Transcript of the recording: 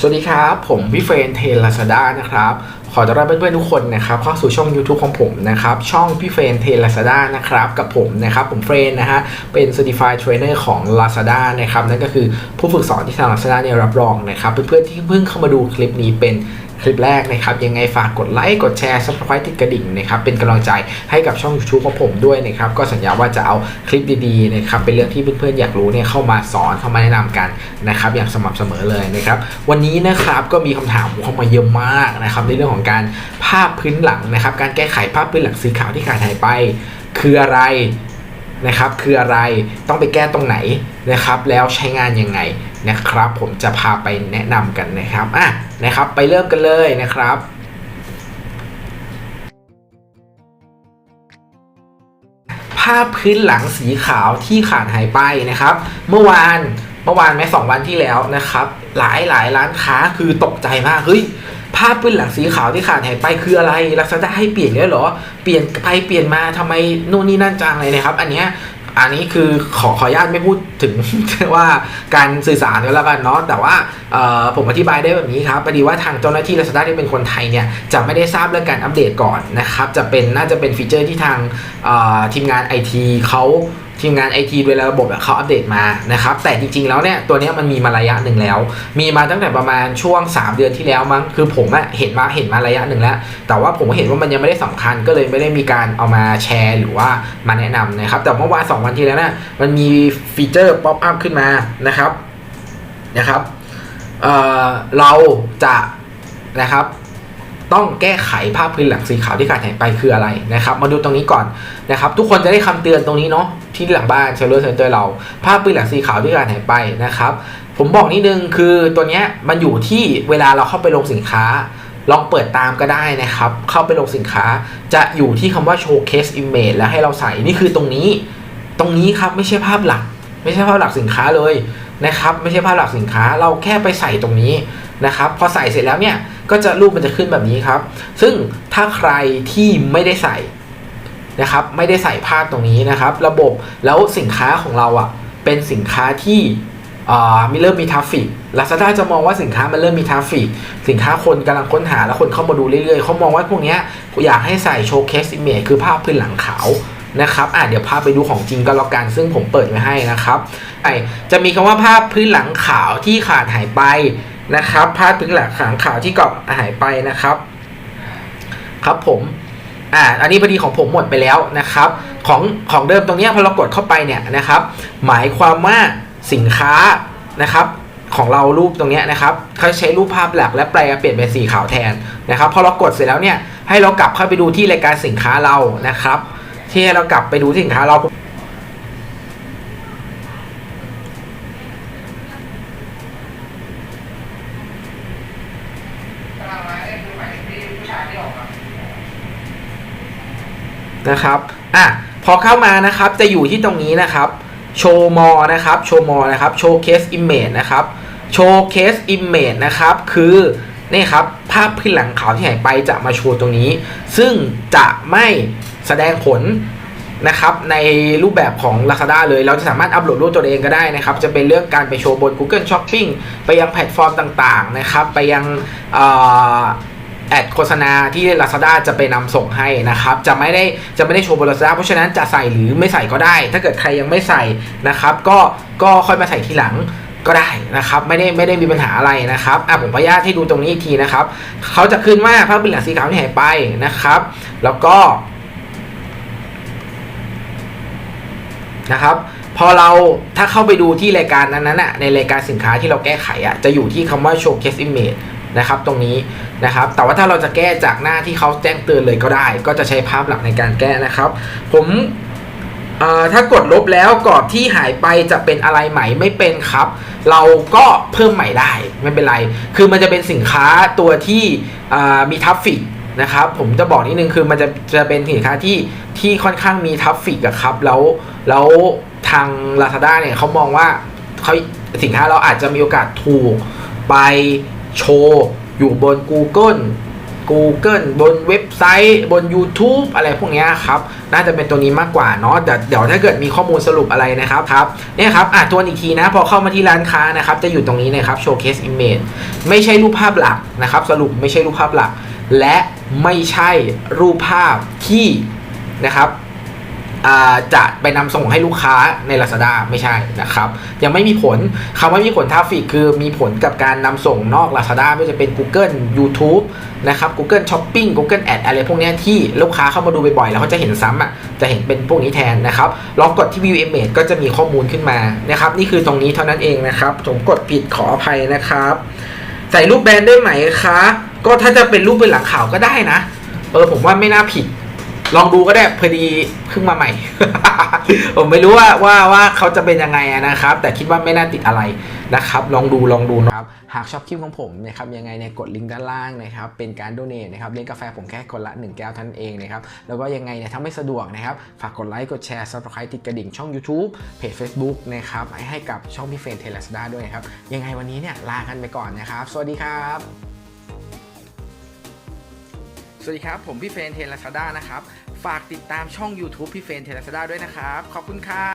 สวัสดีครับ ผมพี่เฟรนเทลาซาด้านะครับ ขอต้อนรับเพื่อนๆทุกคนนะครับเข้าสู่ช่อง YouTube ของผมนะครับ ช่องพี่เฟรนเทลาซาด้านะครับ กับผมนะครับ ผมเฟรนนะฮะ เป็น Certified Trainer ของ Lazada นะครับ นั่นก็คือผู้ฝึกสอนที่ทาง Lazada เนี่ยรับรองนะครับ เพื่อนๆที่เพิ่งเข้ามาดูคลิปนี้เป็น คลิปแรกนะครับ ยังไงฝากกดไลค์กดแชร์ subscribe ติดกระดิ่งนะครับเป็นกำลังใจให้กับช่อง YouTube ของผมด้วยนะครับก็สัญญาว่าจะเอาคลิปดีๆนะครับเป็นเรื่องที่เพื่อนๆอยากรู้เนี่ยเข้ามาสอนเข้ามาแนะนำกันนะครับอย่างสม่ำเสมอเลยนะครับวันนี้นะครับก็มีคำถามเข้ามาเยอะมากนะครับในเรื่องของการภาพพื้นหลังนะครับการแก้ไขภาพพื้นหลังสีขาวที่ขาดหายไป คืออะไรนะครับคืออะไรต้องไปแก้ตรงไหนนะครับแล้วใช้งานยังไง นะครับ ผมจะพาไปแนะนำกันนะครับอะนะครับ ไปเริ่มกันเลยนะครับภาพพื้นหลังสีขาวที่ขาดหายไปนะครับ เมื่อวานเมื่อวานไหมสองวันที่แล้วนะครับ หลายหลายร้านค้าคือตกใจมากเฮ้ยภาพพื้นหลังสีขาวที่ขาดหายไปคืออะไรลักษณะให้เปลี่ยนด้วยเหรอ เปลี่ยนไปเปลี่ยนมาทำไมนู่นนี่นั่นจังเลยนะครับ อันเนี้ย อันนี้คือขอขออนุญาตไม่พูดถึง ว่าการสื่อสารก็แล้วกันเนาะแต่ว่าผมอธิบายได้แบบนี้ครับพอดีว่าทางเจ้าหน้าที่รัศดาที่เป็นคนไทยเนี่ยจะไม่ได้ทราบเรื่องการอัปเดตก่อนนะครับจะเป็นน่าจะเป็นฟีเจอร์ที่ทางทีมงานไอทีเขา ทีมงาน IT โดยระบบเขาอัปเดตมานะครับแต่จริงๆแล้วเนี่ยตัวนี้มันมีมาระยะหนึ่งแล้ว มีมาตั้งแต่ประมาณช่วง 3 เดือนที่แล้วมั้งคือผมอะเห็นมาเห็นมาระยะหนึ่งแล้ว แต่ว่าผมก็เห็นว่ามันยังไม่ได้สำคัญก็เลยไม่ได้มีการเอามาแชร์ หรือว่ามาแนะนำนะครับแต่เมื่อวานสองวันที่แล้วนะมันมีฟีเจอร์ป๊อปอัพขึ้นมานะครับนะครับเเราจะนะครับต้องแก้ไขภาพพื้นหลังสีขาวที่ขาดหายไปคืออะไรนะครับ มาดูตรงนี้ก่อนนะครับ ทุกคนจะได้คำเตือนตรงนี้เนาะ ที่หลังบ้านเชลเลอร์เซนเตอร์เรา ภาพพื้นหลังสีขาวที่ขาดหายไปนะครับ ผมบอกนิดนึงคือตัวเนี้ยมันอยู่ที่เวลาเราเข้าไปลงสินค้า ลองเปิดตามก็ได้นะครับ เข้าไปลงสินค้าจะอยู่ที่คำว่า showcase image แล้วให้เราใส่นี่คือตรงนี้ ตรงนี้ครับไม่ใช่ภาพหลัก ไม่ใช่ภาพหลักสินค้าเลยนะครับ ไม่ใช่ภาพหลักสินค้าเราแค่ไปใส่ตรงนี้นะครับพอใส่เสร็จแล้วเนี่ยก็จะรูปมันจะขึ้นแบบนี้ครับ ซึ่งถ้าใครที่ไม่ได้ใส่ นะครับไม่ได้ใส่ภาพตรงนี้นะครับ ระบบแล้วสินค้าของเราอะ่ะเป็นสินค้าที่อ่ามีเริ่มมีทราฟฟิก Lazada จะมองว่าสินค้ามันเริ่มมีทราฟฟิกสินค้าคนกำลังค้นหาแล้วคนเข้ามาดูเรื่อยๆเขามองว่าพวกนี้อยากให้ใส่โชว์เคสอิมเมจคือภาพพื้นหลังขาวนะครับอะเดี๋ยวพาไปดูของจริงก็แล้วกันซึ่งผมเปิดไว้ให้นะครับไอจะมีคำว่าภาพพื้นหลังขาวที่ขาดหายไปนะครับ ภาพพื้นหลังขาวที่กรอบหายไปนะครับ ครับผม อ่าอันนี้พอดีของผมหมดไปแล้วนะครับของของเดิมตรงนี้พอเรากดเข้าไปเนี่ยนะครับ หมายความว่าสินค้านะครับของเรารูปตรงนี้นะครับเขาใช้รูปภาพหลักและแปลเปลี่ยนเป็นสีขาวแทนนะครับพอเรากดเสร็จแล้วเนี่ยให้เรากลับเข้าไปดูที่รายการสินค้าเรานะครับ ที่ให้เรากลับไปดูสินค้าเรา นะครับอะพอเข้ามานะครับจะอยู่ที่ตรงนี้นะครับโชว์มอนะครับโชว์มอนะครับโชว์เคสอิมเมจนะครับโชว์เคสอิมเมจนะครับคือนี่ครับภาพพื้นหลังขาวที่หายไปจะมาโชว์ตรงนี้ ซึ่งจะไม่แสดงผลนะครับในรูปแบบของ Lazada เลย เราจะสามารถอัปโหลดรูปตัวเองก็ได้นะครับ จะเป็นเรื่องการไปโชว์บน Google Shopping ไปยังแพลตฟอร์มต่างๆนะครับ ไปยังอ แอดโฆษณาที่ Lazada จะไปนำส่งให้นะครับ จะไม่ได้จะไม่ได้โชว์บน Lazada เพราะฉะนั้นจะใส่หรือไม่ใส่ก็ได้ ถ้าเกิดใครยังไม่ใส่นะครับ ก็ก็ค่อยมาใส่ทีหลังก็ได้นะครับ ไม่ได้ไม่ได้มีปัญหาอะไรนะครับอะผมพยาให้ดูตรงนี้อีกทีนะครับเขาจะขึ้นว่าภาพเป็นหลังสีขาวที่หายไปนะครับ แล้วก็นะครับพอเราถ้าเข้าไปดูที่รายการนั้นๆน่ะในรายการสินค้าที่เราแก้ไขอะจะอยู่ที่คำว่า showcase image นะครับตรงนี้นะครับ แต่ว่าถ้าเราจะแก้จากหน้าที่เขาแจ้งเตือนเลยก็ได้ ก็จะใช้ภาพหลักในการแก้นะครับ ผมเอ่อถ้ากดลบแล้วกรอบที่หายไปจะเป็นอะไรใหม่ไม่เป็นครับ เราก็เพิ่มใหม่ได้ไม่เป็นไร คือมันจะเป็นสินค้าตัวที่อ่ามีทัฟฟิกนะครับผมจะบอกนิดนึงคือมันจะจะเป็นสินค้าที่ที่ค่อนข้างมีทัฟฟิกอะครับแล้วแล้วทาง Lazada เนี่ยเขามองว่าเขาสินค้าเราอาจจะมีโอกาสถูกไป โชว์อยู่บน Google Google บนเว็บไซต์บน YouTube อะไรพวกนี้ครับ น่าจะเป็นตัวนี้มากกว่าเนาะแต่เดี๋ยวถ้าเกิดมีข้อมูลสรุปอะไรนะครับครับเนี่ยครับอะตัวอีกทีนะ พอเข้ามาที่ร้านค้านะครับ จะอยู่ตรงนี้นะครับ showcase image ไม่ใช่รูปภาพหลักนะครับ สรุปไม่ใช่รูปภาพหลัก และไม่ใช่รูปภาพที่นะครับ จะไปนำส่งให้ลูกค้าใน Lazada ไม่ใช่นะครับ ยังไม่มีผลคำว่ามีผลทราฟฟิกคือมีผลกับการนำส่งนอก Lazada ไม่ว่าจะเป็น Google YouTube นะครับ Google Shopping Google Ad อะไรพวกนี้ที่ลูกค้าเข้ามาดูบ่อยๆ แล้วเขาจะเห็นซ้ำอะจะเห็นเป็นพวกนี้แทนนะครับลองกดที่ View Image ก็จะมีข้อมูลขึ้นมานะครับ นี่คือตรงนี้เท่านั้นเองนะครับผมกดผิดขออภัยนะครับ ใส่รูปแบรนด์ได้ไหมคะก็ถ้าจะเป็นรูปเป็นหลังข่าวก็ได้นะเออผมว่าไม่น่าผิด ลองดูก็ได้พอดีเพิ่งมาใหม่ ผมไม่รู้ว่าว่าว่าเขาจะเป็นยังไงนะครับ แต่คิดว่าไม่น่าติดอะไรนะครับ ลองดูลองดูนะครับหากชอบคลิปของผมนะครับยังไงเนี่ยกดลิงก์ด้านล่างนะครับเป็นการโดเนทนะครับเลี้ยงกาแฟผมแค่คนละ 1 แก้วท่านเองนะครับแล้วก็ยังไงเนี่ยถ้าไม่สะดวกนะครับฝากกดไลค์กดแชร์ subscribe ติดกระดิ่งช่อง YouTube เพจ Facebook นะครับให้ให้กับช่องพี่เฟรนเทเลสดาด้วยครับยังไงวันนี้เนี่ยลากันไปก่อนนะครับ สวัสดีครับสวัสดีครับ ผมพี่เฟรนเทเลสดานะครับ ฝากติดตามช่อง YouTube พี่เฟรนเทเลสดาด้วยนะครับ ขอบคุณครับ